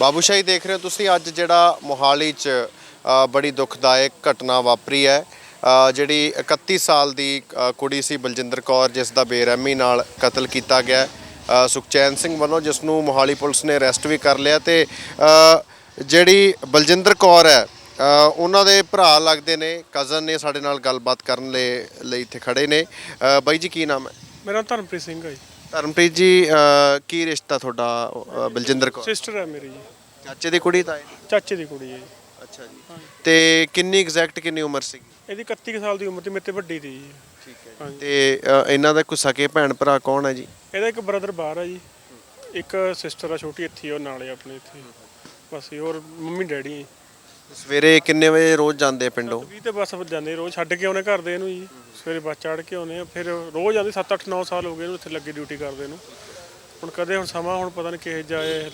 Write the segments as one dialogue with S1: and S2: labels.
S1: ਬਾਬੂਸ਼ਾਹੀ ਦੇਖ ਰਹੇ ਹੋ ਤੁਸੀਂ ਅੱਜ ਜਿਹੜਾ ਮੋਹਾਲੀ 'ਚ ਬੜੀ ਦੁਖਦਾਇਕ ਘਟਨਾ ਵਾਪਰੀ ਹੈ। ਜਿਹੜੀ 31 ਸਾਲ ਦੀ ਕੁੜੀ ਸੀ ਬਲਜਿੰਦਰ ਕੌਰ, ਜਿਸ ਦਾ ਬੇਰਹਿਮੀ ਨਾਲ ਕਤਲ ਕੀਤਾ ਗਿਆ। ਸੁਖਚੈਨ ਸਿੰਘ ਵੱਲੋਂ ਜਿਸ ਨੂੰ ਮੋਹਾਲੀ ਪੁਲਿਸ ਨੇ ਅਰੈਸਟ ਵੀ ਕਰ ਲਿਆ ਤੇ ਜਿਹੜੀ ਬਲਜਿੰਦਰ ਕੌਰ ਹੈ ਉਹਨਾਂ ਦੇ ਭਰਾ ਲੱਗਦੇ ਨੇ ਕਜ਼ਨ ਨੇ ਸਾਡੇ ਨਾਲ ਗੱਲਬਾਤ ਕਰਨ ਲਈ ਲਈ ਇੱਥੇ ਖੜੇ ਨੇ। ਬਾਈ ਜੀ, ਕੀ ਨਾਮ ਹੈ?
S2: ਮੇਰਾ ਧਰਮਪ੍ਰੀਤ ਸਿੰਘ ਹੈ ਜੀ।
S1: ਧਰਮਪ੍ਰੀਤ ਜੀ ਕੀ ਰਿਸ਼ਤਾ ਤੁਹਾਡਾ ਬਲਜਿੰਦਰ ਕੌਰ?
S2: ਸਿਸਟਰ ਹੈ ਮੇਰੀ ਜੀ।
S1: ਚਾਚੇ ਦੀ ਕੁੜੀ ਤਾਂ ਹੈ
S2: ਚਾਚੇ ਦੀ ਕੁੜੀ ਹੈ ਜੀ।
S1: ਅੱਛਾ ਜੀ। ਤੇ ਕਿੰਨੀ ਐਗਜ਼ੈਕਟ ਕਿੰਨੀ ਉਮਰ ਸੀਗੀ?
S2: ਇਹਦੀ 31 ਕੁ ਸਾਲ ਦੀ ਉਮਰ ਤੇ ਮੇਰੇ ਤੇ ਵੱਡੀ ਦੀ ਜੀ।
S1: ਠੀਕ ਹੈ
S2: ਹਾਂਜੀ।
S1: ਤੇ ਇਹਨਾਂ ਦਾ ਕੋਈ ਸਕੇ ਭੈਣ ਭਰਾ ਕੌਣ ਹੈ ਜੀ?
S2: ਇਹਦਾ ਇੱਕ ਬ੍ਰਦਰ ਬਾਹਰ ਹੈ ਜੀ। ਇੱਕ ਸਿਸਟਰ ਆ ਛੋਟੀ ਇੱਥੇ ਹੀ ਆ, ਉਹ ਨਾਲੇ ਆਪਣੇ ਇੱਥੇ। ਬਸ ਹੋਰ ਮੰਮੀ ਡੈਡੀ ਹੈ
S1: ਸਵੇਰੇ ਕਿੰਨੇ ਵਜੇ ਰੋਜ਼ ਜਾਂਦੇ ਆ ਪਿੰਡੋਂ?
S2: ਵੀ ਤੇ ਬਸ ਜਾਂਦੇ ਰੋਜ਼ ਛੱਡ ਕੇ ਆਉਣੇ ਘਰ ਦੇ ਇਹਨੂੰ ਜੀ। ਸਵੇਰੇ ਬੱਸ ਚੜ ਕੇ ਆਉਨੇ ਆ ਫਿਰ ਰੋਜ਼ ਆਉਂਦੇ 7 8 9 ਸਾਲ ਹੋ ਗਏ ਇਹਨੂੰ ਇੱਥੇ ਲੱਗੀ ਡਿਊਟੀ ਕਰਦੇ ਨੂੰ। ਹੁਣ ਕਦੇ ਹੁਣ ਸਮਾਂ ਹੁਣ ਪਤਾ ਨਹੀਂ ਕਿਹੇ ਜਾਏ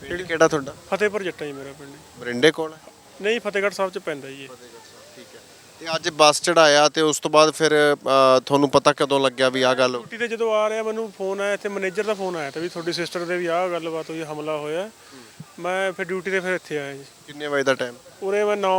S1: ਪਿੰਡ ਕਿਹੜਾ ਤੁਹਾਡਾ?
S2: ਫਤਿਹਪੁਰ ਜੱਟਾ ਜੀ ਮੇਰਾ ਪਿੰਡ।
S1: ਬਰਿੰਡੇ ਕੋਲ ਹੈ?
S2: ਨਹੀਂ ਫਤਿਹਗੜ੍ਹ ਸਾਹਿਬ ਚ ਪੈਂਦਾ ਜੀ ਇਹ।
S1: ਤੇ ਅੱਜ ਬੱਸ ਚੜਾਇਆ ਤੇ ਉਸ ਤੋਂ ਬਾਅਦ ਫਿਰ ਅ, ਤੁਹਾਨੂੰ ਪਤਾ ਕਦੋਂ ਲੱਗਿਆ ਵੀ ਆਹ ਗੱਲ? ਹੋ-
S2: ਡਿਊਟੀ ਤੇ ਜਦੋਂ ਆ ਰਿਹਾ ਮੈਨੂੰ ਫੋਨ ਆਇਆ ਇੱਥੇ ਮੈਨੇਜਰ ਦਾ ਫੋਨ ਆਇਆ ਤੇ ਵੀ ਤੁਹਾਡੀ ਸਿਸਟਰ ਦੇ ਵੀ ਆਹ ਗੱਲਬਾਤ ਹੋਈ ਹਮਲਾ ਹੋਇਆ। ਮੈਂ ਫਿਰ ਡਿਊਟੀ ਤੇ ਫਿਰ ਇੱਥੇ ਆਇਆ ਜੀ।
S1: ਕਿੰਨੇ ਵਜੇ ਦਾ ਟਾਈਮ
S2: ਉਰੇ ਮੈਂ 9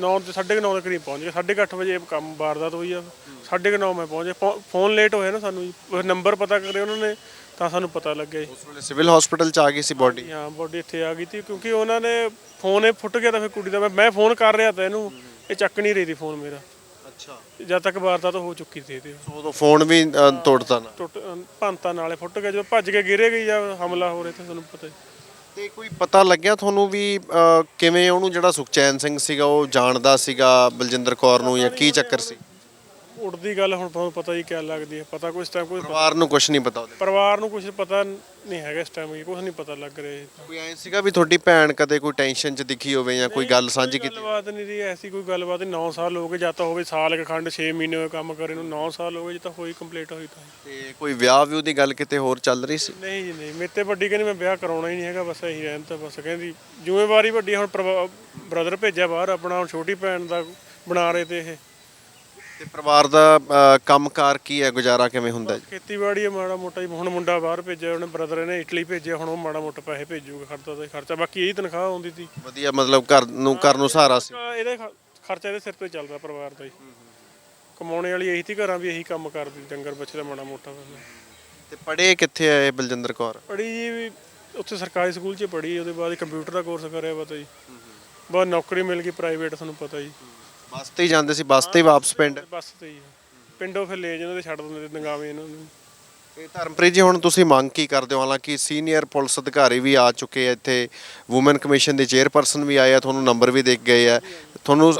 S2: 9 ਤੇ 9:30 ਦੇ ਕਰੀਬ ਪਹੁੰਚ ਗਿਆ। 8:30 ਵਜੇ ਕੰਮ ਵਾਰਦਾਤ ਹੋਈ ਆ। 9:30 ਮੈਂ ਪਹੁੰਚ ਗਿਆ ਫੋਨ ਲੇਟ ਹੋਇਆ ਨਾ ਸਾਨੂੰ ਜੀ। ਨੰਬਰ ਪਤਾ ਕਰੇ ਉਹਨਾਂ ਨੇ ਤਾਂ ਸਾਨੂੰ ਪਤਾ ਲੱਗਿਆ ਜੀ।
S1: ਉਸ ਵੇਲੇ ਸਿਵਲ ਹਸਪੀਟਲ ਚ ਆ ਗਈ ਸੀ ਬੋਡੀ
S2: ਹਾਂ ਬੋਡੀ ਇੱਥੇ ਆ ਗਈ ਤੀ ਕਿਉਂਕਿ ਉਹਨਾਂ ਨੇ ਫੋਨ ਇਹ ਫੁੱਟ ਗਿਆ ਤਾਂ ਫਿਰ ਕੁੜੀ ਦਾ ਮੈਂ ਮੈਂ ਫੋਨ ਕਰ ਰਿਹਾ ਤਾਂ ਇਹਨੂੰ। ਇਹ ਚੱਕ ਨਹੀਂ ਰਹੀ ਸੀ ਫੋਨ ਮੇਰਾ।
S1: ਅੱਛਾ।
S2: ਜਦ ਤੱਕ ਵਾਰਦਾਤ ਹੋ ਚੁੱਕੀ ਸੀ ਇਹਦੇ।
S1: ਸੋ ਉਦੋਂ ਫੋਨ ਵੀ ਅ, ਤੋੜਤਾ ਨਾ।
S2: ਟੁੱਟ ਭੰਤਾ ਨਾਲੇ ਫੁੱਟ ਗਿਆ। ਜਦੋਂ ਭੱਜ ਕੇ ਗਿਰੇ ਗਈ ਜਾਂ ਹਮਲਾ ਹੋ ਰਿਹਾ ਤਾਂ ਤੁਹਾਨੂੰ ਪਤਾ ਹੀ।
S1: ਤੇ ਕੋਈ ਪਤਾ ਲੱਗਿਆ ਤੁਹਾਨੂੰ ਵੀ ਅ, ਕਿਵੇਂ ਉਹਨੂੰ ਜਿਹੜਾ ਸੁਖਚੈਨ ਸਿੰਘ ਸੀਗਾ ਉਹ ਜਾਣਦਾ ਸੀਗਾ ਬਲਜਿੰਦਰ ਕੌਰ ਨੂੰ ਜਾਂ ਕੀ ਚੱਕਰ ਸੀ?
S2: ਉੜਦੀ ਗੱਲ ਹੁਣ ਤੁਹਾਨੂੰ ਪਤਾ ਹੀ ਕਿਆ ਲੱਗਦੀ ਹੈ ਪਤਾ ਕੋਈ ਇਸ ਟਾਈਮ ਕੋਈ
S1: ਪਰਿਵਾਰ ਨੂੰ ਕੁਝ ਨਹੀਂ ਪਤਾ ਉਹਦੇ
S2: ਪਰਿਵਾਰ ਨੂੰ ਕੁਝ ਪਤਾ ਨਹੀਂ ਹੈਗਾ ਇਸ ਟਾਈਮ ਕੁਝ ਨਹੀਂ ਪਤਾ ਲੱਗ ਰਿਹਾ
S1: ਕੋਈ ਐਂ ਸੀਗਾ ਵੀ ਤੁਹਾਡੀ ਭੈਣ ਕਦੇ ਕੋਈ ਟੈਨਸ਼ਨ 'ਚ ਦਿਖੀ ਹੋਵੇ ਜਾਂ ਕੋਈ ਗੱਲ ਸਾਂਝੀ ਕੀਤੀ?
S2: ਗੱਲਬਾਤ ਨਹੀਂ ਦੀ ਐਸੀ ਕੋਈ ਗੱਲਬਾਤ ਨਹੀਂ 9 ਸਾਲ ਹੋ ਗਏ ਜਾਂ ਤਾਂ ਹੋਵੇ ਸਾਲ ਇੱਕ ਖੰਡ 6 ਮਹੀਨੇ ਹੋਏ ਕੰਮ ਕਰੇ ਨੂੰ 9 ਸਾਲ ਹੋ ਗਏ ਜੇ ਤਾਂ ਹੋਈ ਕੰਪਲੀਟ ਹੋਈ ਤਾਂ।
S1: ਤੇ ਕੋਈ ਵਿਆਹ ਵਿਊ ਦੀ ਗੱਲ ਕਿਤੇ ਹੋਰ ਚੱਲ ਰਹੀ ਸੀ?
S2: ਨਹੀਂ ਜੀ ਨਹੀਂ ਮੇਰੇ ਤੇ ਵੱਡੀ ਕਹਿੰਦੀ ਮੈਂ ਵਿਆਹ ਕਰਾਉਣਾ ਹੀ ਨਹੀਂ ਹੈਗਾ ਬਸ ਇਹੀ ਰਹਿਣ ਤਾਂ ਬਸ ਕਹਿੰਦੀ ਜ਼ਿੰਮੇਵਾਰੀ ਵੱਡੀ ਹੁਣ ਬ੍ਰਦਰ ਭੇਜਿਆ ਬਾਹਰ ਆਪਣਾ ਹੁਣ ਛੋਟੀ ਭੈਣ ਦਾ ਬਣਾ ਰਹੇ ਤੇ ਇਹ।
S1: ਤੇ ਪਰਿਵਾਰ ਦਾ ਅ, ਕੰਮਕਾਰ ਕੀ ਹੈ? ਗੁਜ਼ਾਰਾ ਕਿਵੇਂ ਹੁੰਦਾ ਜੀ?
S2: ਖੇਤੀਬਾੜੀ ਹੈ ਮਾੜਾ ਮੋਟਾ ਹੀ ਹੁਣ ਮੁੰਡਾ ਬਾਹਰ ਭੇਜਿਆ ਉਹਨੇ ਬ੍ਰਦਰ ਨੇ ਇਟਲੀ ਭੇਜਿਆ ਹੁਣ ਉਹ ਮਾੜਾ ਮੋਟਾ ਪੈਸੇ ਭੇਜੂਗਾ ਖਰਚਾ ਤੇ ਖਰਚਾ। ਬਾਕੀ ਇਹੀ ਤਨਖਾਹ ਆਉਂਦੀ ਸੀ।
S1: ਵਧੀਆ ਮਤਲਬ ਘਰ ਨੂੰ ਘਰ ਨੂੰ ਸਹਾਰਾ ਸੀ।
S2: ਇਹਦੇ ਖ- ਖਰਚਾ ਇਹਦੇ ਸਿਰ ਤੇ ਚੱਲਦਾ ਪਰਿਵਾਰ ਦਾ ਹੀ। ਕਮਾਉਣੇ ਵਾਲੀ ਇਹੀ ਤੀ ਘਰਾਂ ਵੀ ਇਹੀ ਕੰਮ ਕਰਦੀ ਡੰਗਰ ਬੱਚੇ ਦਾ ਮਾੜਾ ਮੋਟਾ।
S1: ਤੇ ਪੜ੍ਹੇ ਕਿੱਥੇ ਆ ਇਹ ਬਲਜਿੰਦਰ ਕੌਰ?
S2: ਪੜੀ ਜੀ ਵੀ ਉੱਥੇ ਸਰਕਾਰੀ ਸਕੂਲ 'ਚ ਪੜੀ ਉਹਦੇ ਬਾਅਦ ਕੰਪਿਊਟਰ ਦਾ ਕੋਰਸ ਕਰਿਆ ਪਤਾ ਜੀ। ਬਾਅਦ ਨੌਕਰੀ ਮਿਲ ਗਈ ਪ੍ਰਾਈਵੇਟ ਤੁਹਾਨੂੰ ਪਤਾ ਜੀ।
S1: ਬੱਸ ਤੇ ਹੀ ਜਾਂਦੇ ਸੀ ਬੱਸ ਤੇ ਹੀ ਵਾਪਸ ਪਿੰਡ?
S2: ਬੱਸ ਤੇ ਹੀ। ਪਿੰਡੋਂ ਫਿਰ ਲੈ ਜਾਂਦੇ ਤੇ ਛੱਡ ਦਿੰਦੇ ਤੇ ਨਗਾਵੇਂ ਇਹਨਾਂ ਨੂੰ।
S1: ਤੇ ਧਰਮਪ੍ਰੀਤ ਜੀ ਹੁਣ ਤੁਸੀਂ ਮੰਗ ਕੀ ਕਰਦੇ ਹੋ? ਹਾਲਾਂਕਿ ਸੀਨੀਅਰ ਪੁਲਿਸ ਅਧਿਕਾਰੀ ਵੀ ਆ ਚੁੱਕੇ ਆ ਇੱਥੇ ਔਮਨ ਕਮਿਸ਼ਨ ਦੇ ਚੇਅਰਪਰਸਨ ਵੀ ਆਏ ਆ ਤੁਹਾਨੂੰ ਨੰਬਰ ਵੀ ਦੇ ਕੇ ਗਏ ਆ। ਤੁਹਾਨੂੰ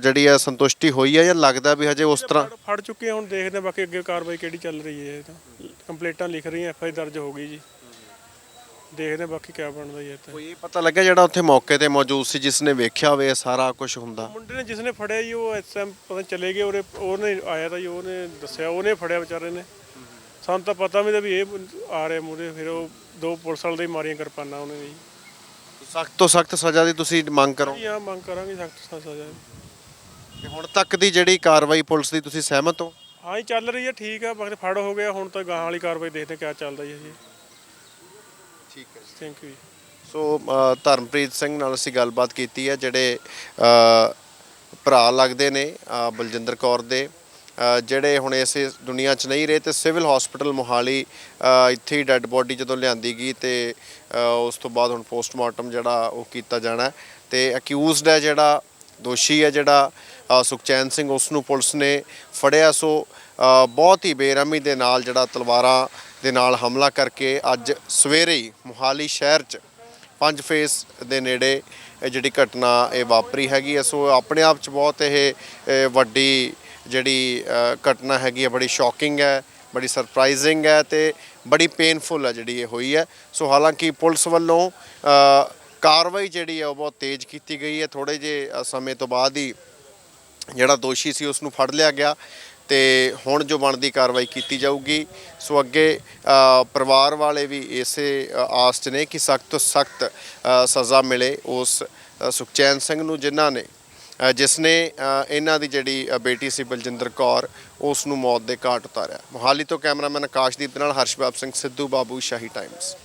S1: ਜਿਹੜੀ ਆ ਸੰਤੁਸ਼ਟੀ ਹੋਈ ਹੈ ਜਾਂ ਲੱਗਦਾ ਵੀ ਹਜੇ ਉਸ ਤਰ੍ਹਾਂ
S2: ਫੜ- ਫੜ ਚੁੱਕੇ ਆ, ਹੁਣ ਦੇਖਦੇ ਆ ਬਾਕੀ ਅੱਗੇ ਕਾਰਵਾਈ ਕਿਹੜੀ ਚੱਲ ਰਹੀ ਹੈ ਇਹ ਤਾਂ। ਕੰਪਲੇਂਟਾਂ ਲਿਖ ਰਹੀਆਂ ਐਫ ਆਈ ਦਰਜ ਹੋ ਗਈ ਜੀ। ਦੇਖਦੇ ਆ ਬਾਕੀ ਕਿਆ ਬਣਦਾ ਜੀ ਇਹ ਤਾਂ
S1: ਕੋਈ ਇਹ ਪਤਾ ਲੱਗਿਆ ਜਿਹੜਾ ਉੱਥੇ ਮੌਕੇ ਤੇ ਮੌਜੂਦ ਸੀ ਜਿਸ ਨੇ ਵੇਖਿਆ ਹੋਵੇ ਸਾਰਾ ਕੁਝ ਹੁੰਦਾ?
S2: ਮੁੰਡੇ ਨੇ ਜਿਸਨੇ ਫੜਿਆ ਜੀ ਉਹ ਇਸ ਟਾਈਮ ਪਤਾ ਚਲੇ ਗਏ ਉਹਨੇ ਉਹਨੇ ਆਇਆ ਤਾਂ ਜੀ ਉਹਨੇ ਦੱਸਿਆ ਉਹਨੇ ਫੜਿਆ ਵਿਚਾਰੇ ਨੇ। ਸਾਨੂੰ ਤਾਂ ਪਤਾ ਵੀ ਤਾਂ ਵੀ ਇਹ ਆ ਰਿਹਾ ਮੂਰੇ ਫਿਰ ਉਹ ਦੋ ਪੁਲਿਸ ਵਾਲੇ ਦੇ ਮਾਰੀਆਂ ਕਿਰਪਾਨਾਂ ਉਹਨੇ ਜੀ
S1: ਸਖਤ ਤੋਂ ਸਖਤ ਸਜ਼ਾ ਦੀ ਤੁਸੀਂ ਮੰਗ ਕਰੋ।
S2: ਜੀ ਹਾਂ ਮੰਗ ਕਰਾਂਗੇ ਸਖਤ ਸਜ਼ਾ
S1: ਤੇ ਹੁਣ ਤੱਕ ਦੀ ਜਿਹੜੀ ਕਾਰਵਾਈ ਪੁਲਿਸ ਦੀ ਤੁਸੀਂ ਸਹਿਮਤ ਹੋ?
S2: ਹਾਂ ਜੀ ਚੱਲ ਰਹੀ ਹੈ ਠੀਕ ਆ ਬਾਕੀ ਫੜ ਹੋ ਗਿਆ ਹੁਣ ਤਾਂ ਗਾਹਾਂ ਵਾਲੀ ਕਾਰਵਾਈ ਦੇਖਦੇ ਕਿਆ ਚੱਲਦਾ ਜੀ ਜੀ
S1: ਠੀਕ ਹੈ
S2: thank you
S1: so uh, Dharampreet Singh ਨਾਲ ਅਸੀਂ ਗੱਲਬਾਤ ਕੀਤੀ ਹੈ ਜਿਹੜੇ ਅ, ਭਰਾ ਲੱਗਦੇ ਨੇ ਅ, ਬਲਜਿੰਦਰ ਕੌਰ ਦੇ। ਅ, ਜਿਹੜੇ ਹੁਣ ਇਸੇ ਦੁਨੀਆ 'ਚ ਨਹੀਂ ਰਹੇ ਤੇ ਸਿਵਲ ਹਸਪੀਟਲ ਮੋਹਾਲੀ ਅ, ਇੱਥੇ ਹੀ ਡੈੱਡ ਬੋਡੀ ਜਦੋਂ ਲਿਆਂਦੀ ਗਈ ਤੇ ਅ, ਉਸ ਤੋਂ ਬਾਅਦ ਹੁਣ ਪੋਸਟਮਾਰਟਮ ਜਿਹੜਾ ਉਹ ਕੀਤਾ ਜਾਣਾ। ਹੈ ਤੇ ਅਕਿਊਜ਼ਡ ਹੈ ਜਿਹੜਾ ਦੋਸ਼ੀ ਹੈ ਜਿਹੜਾ ਸੁਖਚੈਨ ਸਿੰਘ ਉਸ ਨੂੰ ਪੁਲਿਸ ਨੇ ਫੜਿਆ। ਸੋ ਬਹੁਤ ਹੀ ਬੇਰਹਿਮੀ ਦੇ ਨਾਲ ਜਿਹੜਾ ਤਲਵਾਰਾਂ ਦੇ ਨਾਲ ਹਮਲਾ ਕਰਕੇ ਅੱਜ ਸਵੇਰੇ ਹੀ ਮੋਹਾਲੀ ਸ਼ਹਿਰ 'ਚ ਪੰਜ ਫੇਸ ਦੇ ਨੇੜੇ ਜਿਹੜੀ ਘਟਨਾ ਇਹ ਵਾਪਰੀ ਹੈਗੀ ਹੈ। ਸੋ, ਆਪਣੇ ਆਪ 'ਚ ਬਹੁਤ ਇਹ ਵੱਡੀ ਜਿਹੜੀ ਘਟਨਾ ਹੈਗੀ ਹੈ, ਬੜੀ ਸ਼ੌਕਿੰਗ ਹੈ, ਬੜੀ ਸਰਪ੍ਰਾਈਜ਼ਿੰਗ ਹੈ ਤੇ ਬੜੀ ਪੇਨਫੁਲ ਹੈ ਜਿਹੜੀ ਇਹ ਹੋਈ ਹੈ। ਸੋ, ਹਾਲਾਂਕਿ ਪੁਲਿਸ ਵੱਲੋਂ ਕਾਰਵਾਈ ਜਿਹੜੀ ਹੈ ਉਹ ਬਹੁਤ ਤੇਜ਼ ਕੀਤੀ ਗਈ ਹੈ। ਥੋੜੇ ਜੇ ਸਮੇਂ ਤੋਂ ਬਾਅਦ ਹੀ ਜਿਹੜਾ ਦੋਸ਼ੀ ਸੀ ਉਸ ਨੂੰ ਫੜ ਲਿਆ ਗਿਆ ਤੇ ਹੁਣ ਜੋ ਬਣਦੀ ਕਾਰਵਾਈ ਕੀਤੀ ਜਾਊਗੀ। ਸੋ ਅੱਗੇ ਪਰਿਵਾਰ ਵਾਲੇ ਵੀ ਇਸੇ ਆਸ 'ਚ ਨੇ ਕਿ ਸਖਤ ਤੋਂ ਸਖਤ ਸਜ਼ਾ ਮਿਲੇ ਉਸ ਸੁਖਚੈਨ ਸਿੰਘ ਨੂੰ, ਜਿਨ੍ਹਾਂ ਨੇ ਜਿਸ ਨੇ ਇਹਨਾਂ ਦੀ ਜਿਹੜੀ ਬੇਟੀ ਸੀ ਬਲਜਿੰਦਰ ਕੌਰ ਉਸ ਨੂੰ ਮੌਤ ਦੇ ਘਾਟ ਉਤਾਰਿਆ। ਮੋਹਾਲੀ ਤੋਂ ਕੈਮਰਾਮੈਨ ਆਕਾਸ਼ਦੀਪ ਦੇ ਨਾਲ ਹਰਸ਼ਬਾਬ ਸਿੰਘ ਸਿੱਧੂ, ਬਾਬੂ ਸ਼ਾਹੀ ਟਾਈਮਸ